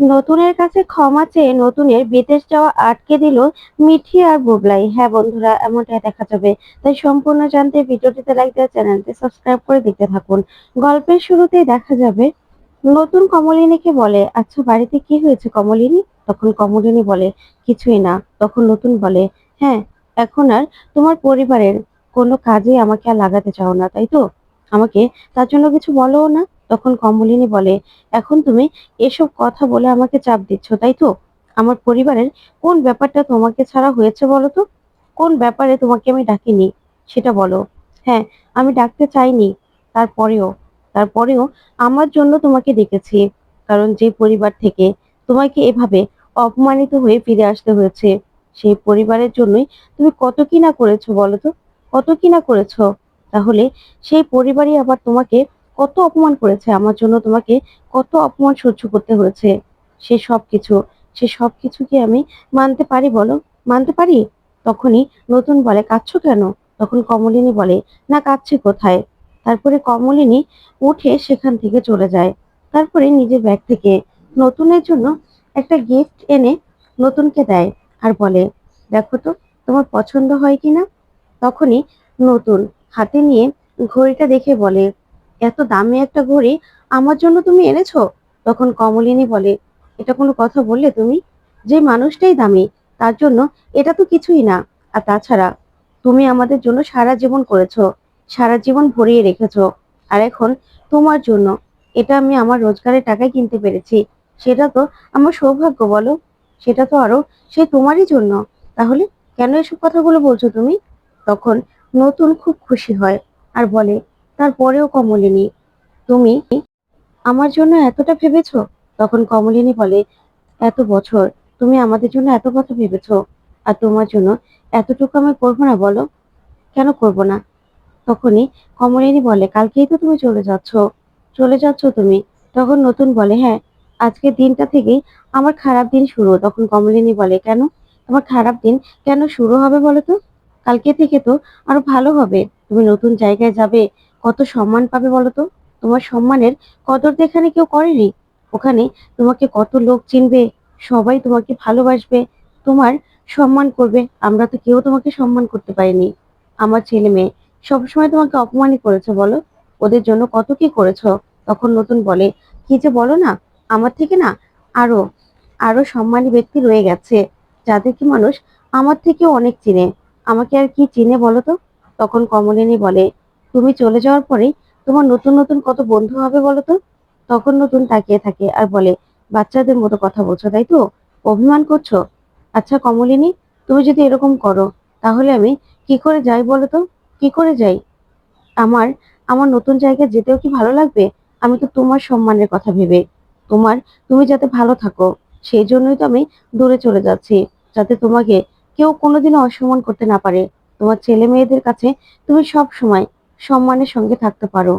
নতুনের কাছে ক্ষমা চেয়ে নতুনের বিদেশ যাওয়া আটকে দিল মিঠি আর বুবলাই। হ্যাঁ বন্ধুরা, এমনটাই দেখা যাবে। তাই সম্পূর্ণ জানতে ভিডিওটিতে লাইক দেওয়া চ্যানেলটি সাবস্ক্রাইব করে দেখতে থাকুন। গল্পের শুরুতেই দেখা যাবে, নতুন কমলিনীকে বলে আচ্ছা বাড়িতে কি হয়েছে কমলিনী? তখন কমলিনী বলে, কিছুই না। তখন নতুন বলে হ্যাঁ এখন আর তোমার পরিবারের কোনো কাজে আমাকে আর লাগাতে চাও না, তাই তো? আমাকে তার জন্য কিছু বলো না। তখন কমলিনী বলে, এখন তুমি এসব কথা বলে আমাকে চাপ দিচ্ছ, তাই তো? আমার পরিবারের কোন ব্যাপারটা তোমাকে ছাড়া হয়েছে বলো তো? কোন ব্যাপারে তোমাকে আমি ডাকিনি? সেটা বলো। হ্যাঁ আমি ডাকতে চাইনি। তারপরেও তারপরেও আমার জন্য তোমাকে ডেকেছি, কারণ যে পরিবার থেকে তোমাকে এভাবে অপমানিত হয়ে ফিরে আসতে হয়েছে, সেই পরিবারের জন্যই তুমি কত কি না করেছ বলো তো? কত কি না করেছ? তাহলে সেই পরিবারই আবার তোমাকে কত অপমান করেছে, আমার জন্য তোমাকে কত অপমান সহ্য করতে হয়েছে, সে সব কিছু সে সব কিছু কি আমি মানতে পারি বলো? মানতে পারি? তখনই নতুন বলে, কাঁদছো কেন? তখন কমলিনী বলে, না, কাঁদছে কোথায়? তারপরে কমলিনী উঠে সেখান থেকে চলে যায়। তারপরে নিজের ব্যাগ থেকে নতুনের জন্য একটা গিফট এনে নতুনকে দেয় আর বলে, দেখো তো, তোমার পছন্দ হয় কিনা? তখনই নতুন হাতে নিয়ে ঘড়িটা দেখে বলে এত দামি একটা ঘড়ি আমার জন্য তুমি এনেছো? তখন কমলিনী বলে, এটা কোনো কথা বললে তুমি? যে মানুষটাই দামি, তার জন্য এটা তো কিছুই না। আর তাছাড়া, তুমি আমাদের জন্য সারা জীবন করেছ, সারা জীবন ভরিয়ে রেখেছো। আর এখন তোমার জন্য, এটা আমি আমার রোজগারের টাকায় কিনতে পেরেছি। সেটা তো আমার সৌভাগ্য, বলো? সেটা তো আরও সে তোমারই জন্য। তাহলে কেন এসব কথাগুলো বলছো তুমি? তখন নতুন খুব খুশি হয় আর বলে তারপরেও কমলিনী, তুমি আমার জন্য এতটা ভেবেছো? তখন কমলিনী বলে, এত বছর তুমি আমাদের জন্য এত কথা ভেবেছ, আর তোমার জন্য এতটুকু আমি করব না, বলো। কেন করব না? তখনই কমলিনী বলে, কালকেই তো তুমি চলে যাচ্ছ। চলে যাচ্ছ তুমি? তখন নতুন বলে হ্যাঁ আজকের দিনটা থেকেই আমার খারাপ দিন শুরু। তখন কমলিনী বলে, কেন? তোমার খারাপ দিন কেন শুরু হবে বলো তো? কালকে থেকে তো আরও ভালো হবে। তুমি নতুন জায়গায় যাবে কত সম্মান পাবে বলো তো তোমার সম্মানের কদর তো এখানে কেউ করেনি। ওখানে তোমাকে কত লোক চিনবে, সবাই তোমাকে ভালোবাসবে, তোমার সম্মান করবে। আমরা তো কেউ তোমাকে সম্মান করতে পারিনি। আমার ছেলে মেয়ে সবসময় তোমাকে অপমানই করেছে বলো? ওদের জন্য কত কি করেছ? তখন নতুন বলে, কি যে বলো না, আমার থেকে না আরও আরও সম্মানী ব্যক্তি রয়ে গেছে। যাদেরকে মানুষ আমার থেকে অনেক চিনে। আমাকে আর কি চিনে বলো তো? তখন কমলিনী বলে তুমি চলে যাওয়ার পরেই তোমার নতুন নতুন কত বন্ধু হবে বলো তো তখন নতুন তাকিয়ে থাকে আর বলে, বাচ্চাদের মতো কথা বলছো, তাই তো? অভিমান করছ? আচ্ছা কমলিনী, তুমি যদি এরকম করো, তাহলে আমি কি করে যাই বলো তো কি করে যাই? আমার আমার নতুন জায়গায় যেতেও কি ভালো লাগবে? আমি তো তোমার সম্মানের কথা ভেবে। তোমার, তুমি যাতে ভালো থাকো, সেই জন্যই তো আমি দূরে চলে যাচ্ছি, যাতে তোমাকে কেউ কোনোদিনও অসম্মান করতে না পারে। তোমার ছেলে মেয়েদের কাছে তুমি সব সময় সম্মানের সঙ্গে থাকতে পারো।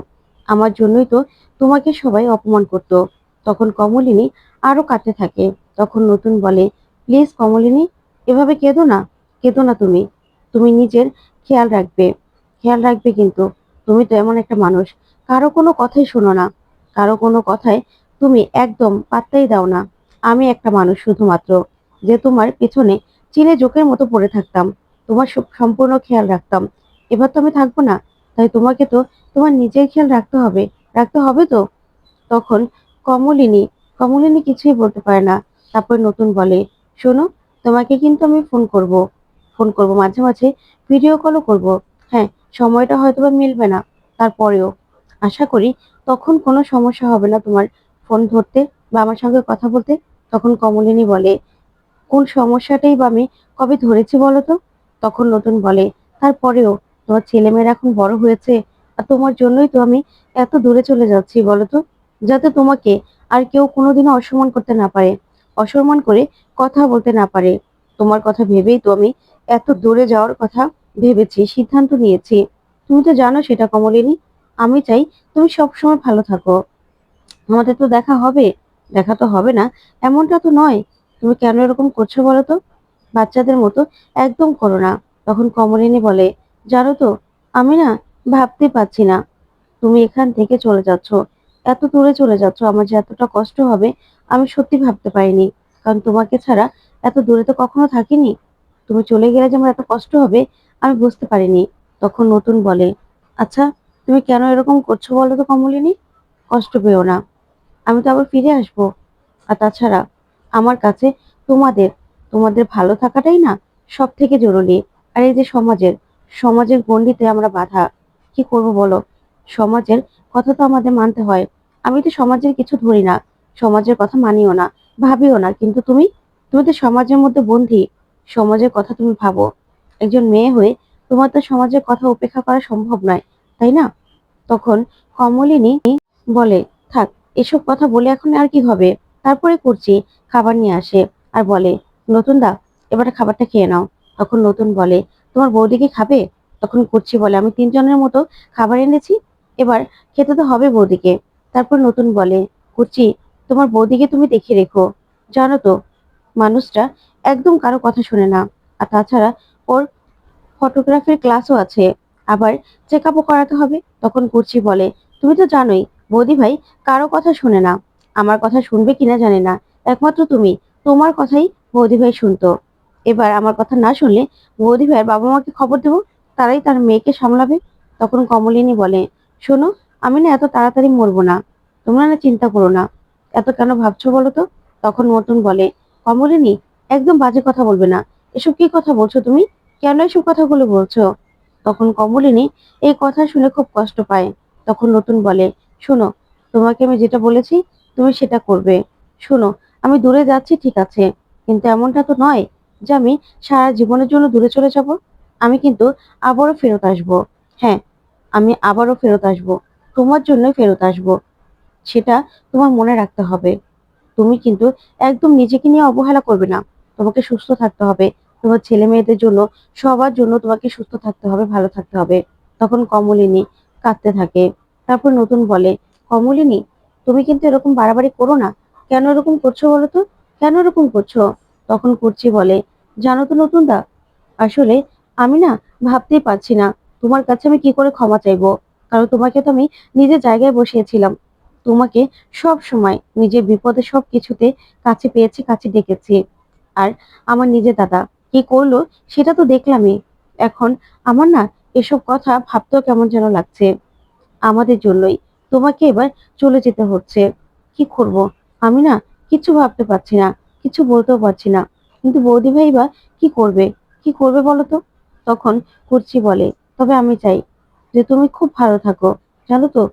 আমার জন্যই তো তোমাকে সবাই অপমান করতো। তখন কমলিনী আরও কাঁদতে থাকে। তখন নতুন বলে, প্লিজ কমলিনী, এভাবে কেঁদো না কেঁদো না তুমি। তুমি নিজের খেয়াল রাখবে খেয়াল রাখবে কিন্তু। তুমি তো এমন একটা মানুষ। কারও কোনো কথাই শোনো না। কারও কোনো কথায় তুমি একদম পাত্তাই দাও না। আমি একটা মানুষ শুধুমাত্র, যে তোমার পেছনে চিনে জোকের মতো পড়ে থাকতাম। তোমার সম্পূর্ণ খেয়াল রাখতাম। এবার তো আমি থাকব না। তাই তোমাকে তো তোমার নিজের খেয়াল রাখতে হবে রাখতে হবে তো? তখন কমলিনী কমলিনী কিছুই বলতে পারে না। তারপর নতুন বলে, শোনো, তোমাকে কিন্তু আমি ফোন করব ফোন করব, মাঝে মাঝে ভিডিও কলও করব। হ্যাঁ সময়টা হয়তো বা মিলবে না, তারপরেও। আশা করি তখন কোনো সমস্যা হবে না তোমার ফোন ধরতে বা আমার সঙ্গে কথা বলতে। তখন কমলিনী বলে, কোন সমস্যাটাই বা আমি কবে ধরেছি বলো তো? তখন নতুন বলে, তারপরেও তোমার ছেলেমেয়েরা এখন বড় হয়েছে, আর তোমার জন্যই তো আমি এত দূরে চলে যাচ্ছি, বলো তো? যাতে তোমাকে আর কেউ কোনোদিনও অসম্মান করতে না পারে, অসম্মান করে কথা বলতে না পারে। তোমার কথা ভেবেই তো আমি এত দূরে যাওয়ার কথা ভেবেছি, সিদ্ধান্ত নিয়েছি। তুমি তো জানো সেটা, কমলিনী। আমি চাই তুমি সবসময় ভালো থাকো। আমাদের তো দেখা হবে, দেখা তো হবে না, এমনটা তো নয়। তুমি কেন এরকম করছ বলো তো? বাচ্চাদের মতো একদম করো না। তখন কমলিনী বলে জানো তো, আমি না ভাবতে পারছি না। তুমি এখান থেকে চলে যাচ্ছ। এত দূরে চলে যাচ্ছ, আমার যে এতটা কষ্ট হবে, আমি সত্যি ভাবতে পারিনি। কারণ তোমাকে ছাড়া এত দূরে তো কখনো থাকিনি। তুমি চলে গেলে যে আমার এত কষ্ট হবে, আমি বুঝতে পারিনি। তখন নতুন বলে আচ্ছা তুমি কেন এরকম করছ বলো তো কমলিনী? কষ্ট পেও না। আমি তো আবার ফিরে আসব। আর তাছাড়া, আমার কাছে তোমাদের তোমাদের ভালো থাকাটাই না সব থেকে জরুরি। আর এই যে সমাজের সমাজের গণ্ডিতে আমরা বাধা। কি করব বলো? সমাজের কথা তো আমাদের মানতে হয়। আমি তো সমাজের কিছু ধরি না। সমাজের কথা মানিও না, ভাবিও না। কিন্তু তুমি তুমি তো সমাজের মধ্যে বন্ধি। সমাজের কথা তুমি ভাবো। একজন মেয়ে হয়ে তোমার তো সমাজের কথা উপেক্ষা করা সম্ভব নয়, তাই না? তখন কমলিনী বলে, থাক, এসব কথা বলে এখন আর কি হবে? তারপরে করছি, খাবার নিয়ে আসে। আর বলে, নতুন দা, এবারে খাবারটা খেয়ে নাও। তখন নতুন বলে তোমার বৌদি কি খাবে? তখন করছি বলে। আমি তিনজনের মতো খাবার এনেছি। এবার খেতে তো হবে বৌদিকে। তারপর নতুন বলে করছি তোমার বৌদিকে তুমি দেখে রেখো। জানো তো মানুষটা একদম কারও কথা শোনে না। আর তাছাড়া ওর ফটোগ্রাফির ক্লাসও আছে। আবার চেক আপও করাতে হবে। তখন করছি বলে, তুমি তো জানোই, বৌদি ভাই কারও কথা শোনে না। আমার কথা শুনবে কিনা জানে না। একমাত্র তুমি। তোমার কথাই বৌদি ভাই শুনতো। এবার আমার কথা না শুনলে বৌদি ভাইয়ের বাবা মাকে খবর দেবো, তারাই তার মেয়েকে সামলাবে। তখন কমলিনী বলে, শোনো, আমি না এত তাড়াতাড়ি মরবো না। তোমরা না চিন্তা করো না। এত কেন ভাবছ বলো তো? তখন নতুন বলে, কমলিনী, একদম বাজে কথা বলবে না। এসব কি কথা বলছো তুমি? কেন এসব কথাগুলো বলছো? তখন কমলিনী এই কথা শুনে খুব কষ্ট পায়। তখন নতুন বলে, শোনো, তোমাকে আমি যেটা বলেছি, তুমি সেটা করবে। শোনো, আমি দূরে যাচ্ছি, ঠিক আছে। কিন্তু এমনটা তো নয়। যে আমি সারা জীবনের জন্য দূরে চলে যাব, আমি কিন্তু আবারও ফেরত আসব। হ্যাঁ আমি আবারও ফেরত আসব। তোমার জন্যই ফেরত আসব। সেটা তোমার মনে রাখতে হবে। তুমি কিন্তু একদম নিজেকে নিয়ে অবহেলা করবে না। তোমাকে সুস্থ থাকতে হবে। তোমার ছেলে মেয়েদের জন্য, সবার জন্য তোমাকে সুস্থ থাকতে হবে, ভালো থাকতে হবে। তখন কমলিনী কাঁদতে থাকে। তারপর নতুন বলে, কমলিনী, তুমি কিন্তু এরকম বাড়াবাড়ি করো না। কেন এরকম করছ বলো তো? কেন এরকম করছ? তখন করছি বলে, জানো তো নতুন দা, আসলে আমি না ভাবতেই পারছি না, তোমার কাছে আমি কি করে ক্ষমা চাইব? কারণ তোমাকে তো আমি নিজের জায়গায় বসিয়েছিলাম। তোমাকে সব সময় নিজের বিপদে সব কিছুতে কাছে পেয়েছি, কাছে ডেকেছি। আর আমার নিজের দাদা, কি করল সেটা তো দেখলামই। এখন আমার না এসব কথা ভাবতেও কেমন যেন লাগছে। আমাদের জন্যই তোমাকে এবার চলে যেতে হচ্ছে। কি করব? আমি না কিছু ভাবতে পারছি না। কিছু বলতেও পারছি না। কিন্তু বৌদি ভাই বা কি করবে? কি করবে বলো তো? তখন কুর্চি বলে, তবে আমি চাই যে তুমি খুব ভালো থাকো। জানো তো,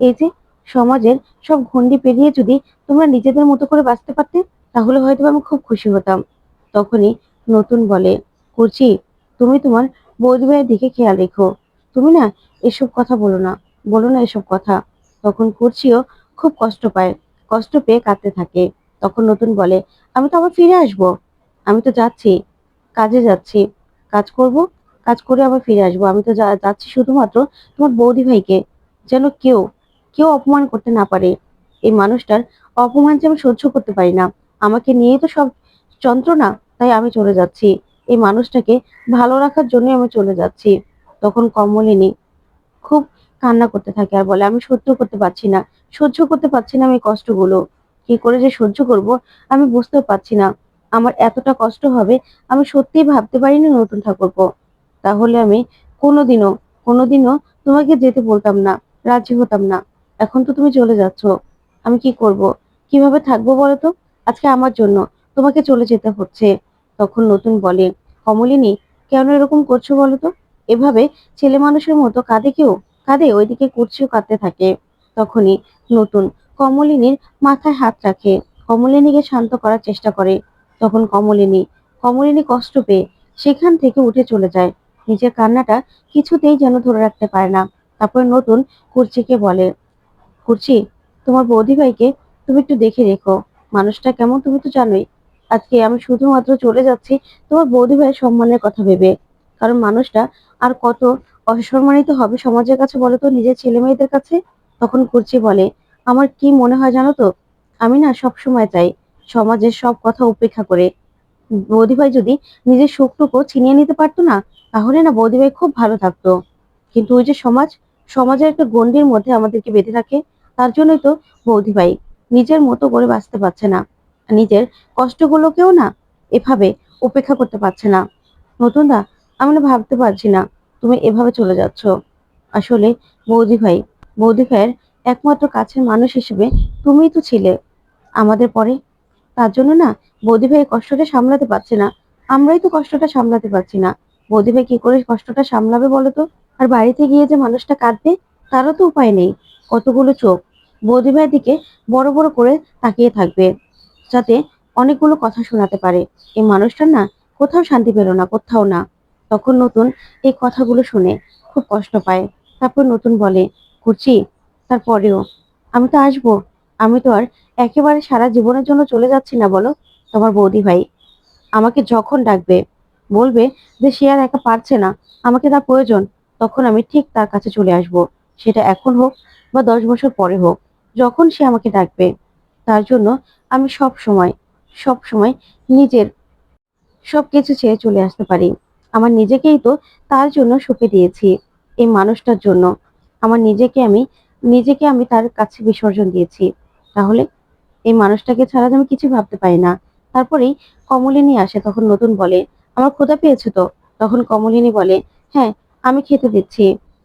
এই যে সমাজের সব ঘন্ডি পেরিয়ে যদি তোমরা নিজেদের মতো করে বাঁচতে পারতে, তাহলে হয়তো আমি খুব খুশি হতাম। তখনই নতুন বলে, কুর্চি, তুমি তোমার বৌদি ভাইয়ের দিকে খেয়াল রেখো। তুমি না এসব কথা বলো না বলো না এসব কথা। তখন কুর্চিও খুব কষ্ট পায়, কষ্ট পেয়ে কাঁদতে থাকে। তখন নতুন বলে, আমি তো আবার ফিরে আসব। আমি তো যাচ্ছি। কাজে যাচ্ছি। কাজ করব, কাজ করে আবার ফিরে আসব। আমি তো যাচ্ছি শুধুমাত্র তোমার বৌদি ভাইকে যেন কেউ কেউ অপমান করতে না পারে। এই মানুষটার অপমান যে আমি সহ্য করতে পারি না। আমাকে নিয়েই তো সব যন্ত্রণা, তাই আমি চলে যাচ্ছি। এই মানুষটাকে ভালো রাখার জন্য আমি চলে যাচ্ছি। তখন কমলিনী খুব কান্না করতে থাকে আর বলে, আমি সহ্য করতে পারছি না। সহ্য করতে পারছি না আমি কষ্টগুলো। কি করে যে সহ্য করব, আমি বুঝতেও পারছি না। আমার এতটা কষ্ট হবে, আমি সত্যিই ভাবতে পারিনি নতুন ঠাকুরপো। তাহলে আমি কোনোদিনও কোনোদিনও তোমাকে যেতে বলতাম না, রাজি হতাম না। এখন তো তুমি চলে যাচ্ছ। আমি কি করব? কীভাবে থাকব বলো তো? আজকে আমার জন্য তোমাকে চলে যেতে হচ্ছে। তখন নতুন বলে, কমলিনী, কেন এরকম করছ বলো তো? এভাবে ছেলে মানুষের মতো কাঁদে কেউ? কাঁদে, ওইদিকে কুর্চিও কাঁদতে থাকে। তখনই নতুন কমলিনীর মাথায় হাত রাখে। কমলিনীকে শান্ত করার চেষ্টা করে। তখন কমলিনী কমলিনী কষ্ট পেয়ে সেখান থেকে উঠে চলে যায়। নিজের কান্নাটা কিছুতেই যেন ধরে রাখতে পারে না। তারপর নতুন কুর্চিকে বলে, কুর্চি, তোমার বৌদি ভাইকে তুমি একটু দেখে রেখো। মানুষটা কেমন তুমি তো জানোই। আজকে আমি শুধুমাত্র চলে যাচ্ছি তোমার বৌদি ভাইয়ের সম্মানের কথা ভেবে। কারণ মানুষটা আর কত অসম্মানিত হবে সমাজের কাছে বলো তো নিজের ছেলে মেয়েদের কাছে? তখন কুর্চি বলে আমার কি মনে হয় জানো তো? আমি না সব সময় চাই সমাজের সব কথা উপেক্ষা করে। বৌদি ভাই যদি নিজের সুখটুকু ছিনিয়ে নিতে পারতো না, তাহলে না বৌদি ভাই খুব ভালো থাকতো। কিন্তু ওই যে সমাজ, সমাজের একটা গণ্ডির মধ্যে আমাদেরকে বেঁধে রাখে, তার জন্যই তো বৌদি ভাই নিজের মতো করে বাঁচতে পারছে না। নিজের কষ্টগুলোকেও না এভাবে উপেক্ষা করতে পারছে না। নতুন দা আমি না ভাবতে পারছি না, তুমি এভাবে চলে যাচ্ছ। আসলে বৌদি ভাই, বৌদি ভাইয়ের একমাত্র কাছের মানুষ হিসেবে তুমিই তো ছিলে। আমাদের পরে? তার জন্য না, বৌদি ভাই কষ্টটা সামলাতে পারছে না। আমরাই তো কষ্টটা সামলাতে পারছি না। বৌদি ভাই কি করে কষ্টটা সামলাবে বলো তো আর বাড়িতে গিয়ে যে মানুষটা কাঁদবে, তারও তো উপায় নেই। কতগুলো চোখ। বৌদি ভাইয়ের দিকে বড় বড় করে তাকিয়ে থাকবে, যাতে অনেকগুলো কথা শোনাতে পারে। এই মানুষটার না কোথাও শান্তি পেল না, কোথাও না। তখন নতুন এই কথাগুলো শুনে খুব কষ্ট পায়। তারপর নতুন বলে কুচি তারপরেও আমি তো আসব। আমি তো আর একেবারে সারা জীবনের জন্য চলে যাচ্ছি না, বলো? তোমার বৌদি ভাই আমাকে যখন ডাকবে, বলবে যে সে আর একা পারছে না, আমাকে তার প্রয়োজন, তখন আমি ঠিক তার কাছে চলে আসব। সেটা এখন হোক বা দশ বছর পরে হোক, যখন সে আমাকে ডাকবে, তার জন্য আমি সব সময় সব সময় নিজের সব কিছু ছেড়ে চলে আসতে পারি। আমার নিজেকেই তো তার জন্য সঁপে দিয়েছি, এই মানুষটার জন্য। আমার নিজেকে আমি নিজেকে আমি তার কাছে বিসর্জন দিয়েছি। তাহলে এই মানুষটাকে ছাড়া আমি কিছু ভাবতে পারি না। তারপরেই কমলিনী আসে, তখন নতুন বলে, আমার ক্ষুধা পেয়েছে তো? তখন কমলিনী বলে হ্যাঁ আমি খেতে দিচ্ছি।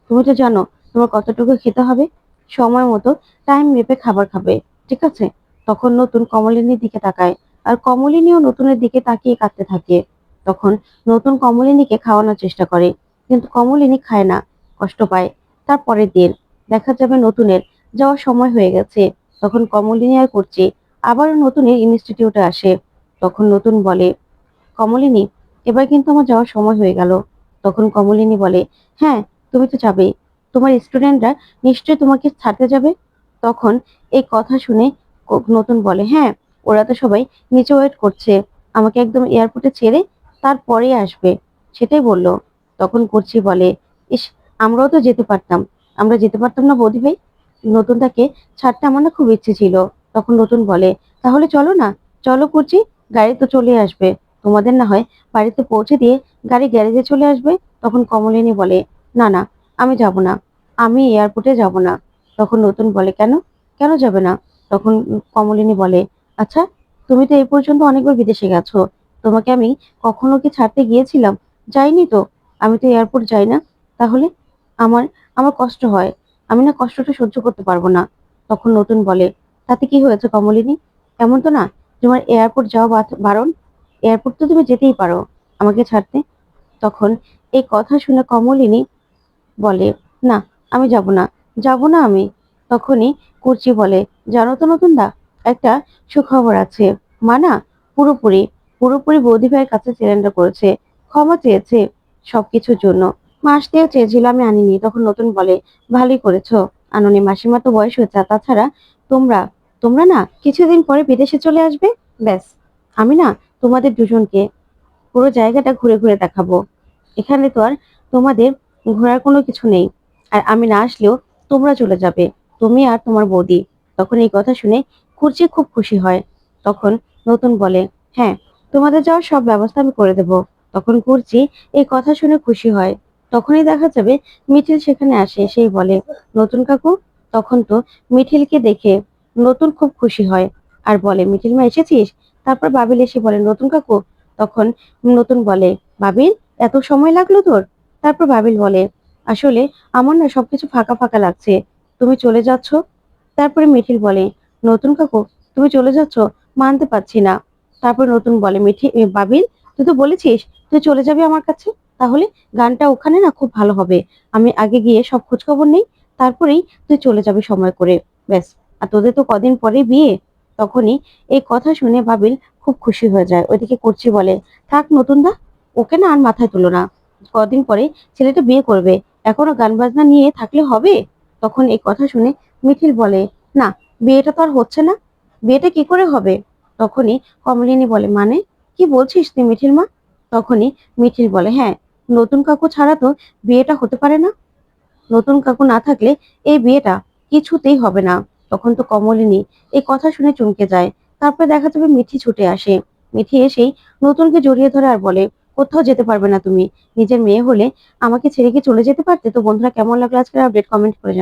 তুমি তো জানো তোমার কতটুকু খেতে হবে? সময় মতো টাইম মেপে খাবার খাবে, ঠিক আছে? তখন নতুন কমলিনীর দিকে তাকায়, আর কমলিনীও নতুনের দিকে তাকিয়ে কাঁদতে থাকে। তখন নতুন কমলিনীকে খাওয়ানোর চেষ্টা করে, কিন্তু কমলিনী খায় না, কষ্ট পায়। তারপরের দিন দেখা যাবে নতুনের। যাওয়ার সময় হয়ে গেছে। তখন কমলিনী আর করছে আবারও নতুনের ইনস্টিটিউটে আসে। তখন নতুন বলে, কমলিনী, এবার কিন্তু আমার যাওয়ার সময় হয়ে গেল। তখন কমলিনী বলে হ্যাঁ তুমি তো যাবেই। তোমার স্টুডেন্টরা নিশ্চয়ই তোমাকে ছাড়তে যাবে? তখন এই কথা শুনে নতুন বলে হ্যাঁ ওরা তো সবাই নিচে ওয়েট করছে। আমাকে একদম এয়ারপোর্টে ছেড়ে তারপরেই আসবে। সেটাই বলল। তখন করছি বলে, ইস, আমরাও তো যেতে পারতাম। আমরা যেতে পারতাম না বৌদি ভাই। নতুন তাকে ছাড়তে আমার না খুব ইচ্ছে ছিল। তখন নতুন বলে, তাহলে চলো না, চলো করছি গাড়ি তো চলে আসবে। তোমাদের না হয় বাড়িতে পৌঁছে দিয়ে গাড়ি গ্যারেজে চলে আসবে? তখন কমলিনী বলে, না না, আমি যাব না, আমি এয়ারপোর্টে যাব না। তখন নতুন বলে, কেন? কেন যাবে না? তখন কমলিনী বলে আচ্ছা তুমি তো এই পর্যন্ত অনেকবার বিদেশে গেছো। তোমাকে আমি কখনো কি ছাড়তে গিয়েছিলাম? যাইনি তো। আমি তো এয়ারপোর্ট যাই না। তাহলে আমার আমার কষ্ট হয়। আমি না কষ্টটা সহ্য করতে পারব না। তখন নতুন বলে, তাতে কি হয়েছে কমলিনী? এমন তো না, তোমার এয়ারপোর্ট যাওয়া বারণ? এয়ারপোর্ট তো তুমি যেতেই পারো আমাকে ছাড়তে। তখন এই কথা শুনে কমলিনী বলে, না, আমি যাব না যাব না আমি। তখনই কুর্চি বলে, জানো তো নতুন দা একটা সুখবর আছে। মানা পুরোপুরি পুরোপুরি বৌদি ভাইয়ের কাছে সিলিন্ডার করেছে, ক্ষমা চেয়েছে সবকিছুর জন্য। মা আসতেও চেয়েছিল আমি আনিনি, তখন নতুন বলে, ভালোই করেছ। আননি মাসিমা তো বয়স হয়েছে তাছাড়া তোমরা তোমরা না কিছুদিন পরে বিদেশে চলে আসবে? ব্যাস, আমি না তোমাদের দুজনকে পুরো জায়গাটা ঘুরে ঘুরে দেখাবো। এখানে তো আর তোমাদের ঘোরার কোনো কিছু নেই। আর আমি না আসলেও তোমরা চলে যাবে, তুমি আর তোমার বৌদি। তখন এই কথা শুনে কুর্চি খুব খুশি হয়। তখন নতুন বলে হ্যাঁ তোমাদের যাওয়ার সব ব্যবস্থা আমি করে দেব। তখন কুর্চি এই কথা শুনে খুশি হয়। তখনই দেখা যাবে মিঠিল সেখানে আসে সেই বলে, নতুন কাকু? তখন তো মিঠিলকে দেখে নতুন খুব খুশি হয় আর বলে, মিঠিল মা, এসেছিস? তারপর বাবিল এসে বলে, নতুন কাকু? তখন নতুন বলে, বাবিল, এত সময় লাগল তোর? তারপর বাবিল বলে, আসলে আমার না সবকিছু ফাঁকা ফাঁকা লাগছে, তুমি চলে যাচ্ছ? তারপরে মিঠিল বলে, নতুন কাকু, তুমি চলে যাচ্ছ? মানতে পারছি না। তারপর নতুন বলে, মিঠি বাবিল, তুই তো বলেছিস, তুই চলে যাবি আমার কাছে? তাহলে গানটা ওখানে না খুব ভালো হবে। আমি আগে গিয়ে সব খোঁজ খবর নেই, তারপরেই তুই চলে যাবি সময় করে। ব্যাস, আর তোদের তো কদিন পরে বিয়ে, তখনই এই কথা শুনে বাবিল খুব খুশি হয়ে যায়। ওইদিকে করছি বলে, থাক নতুন দা ওকে না আর মাথায় তুলো না। কদিন পরে ছেলেটা বিয়ে করবে, এখনও গান বাজনা নিয়ে থাকলে হবে? তখন এই কথা শুনে মিঠিল বলে, না, বিয়েটা তো আর হচ্ছে না। বিয়েটা কি করে হবে? তখনই কমলিনী বলে মানে? কি বলছিস তুই মিঠিল মা? তখনই মিঠিল বলে হ্যাঁ নতুন কাকু ছাড়া তো বিয়েটা হতে পারে না। নতুন কাকু না থাকলে এই বিয়েটা কিছুতেই হবে না। তখন তো কমলিনী এই কথা শুনে চমকে যায়। তারপরে দেখা যাবে মিঠি ছুটে আসে। মিঠি এসেই নতুনকে জড়িয়ে ধরে আর বলে, কোথাও যেতে পারবে না তুমি। নিজের মেয়ে হলে আমাকে ছেড়ে কি চলে যেতে পারতে? তো বন্ধুরা, কেমন লাগল আজকের আপডেট কমেন্ট করে।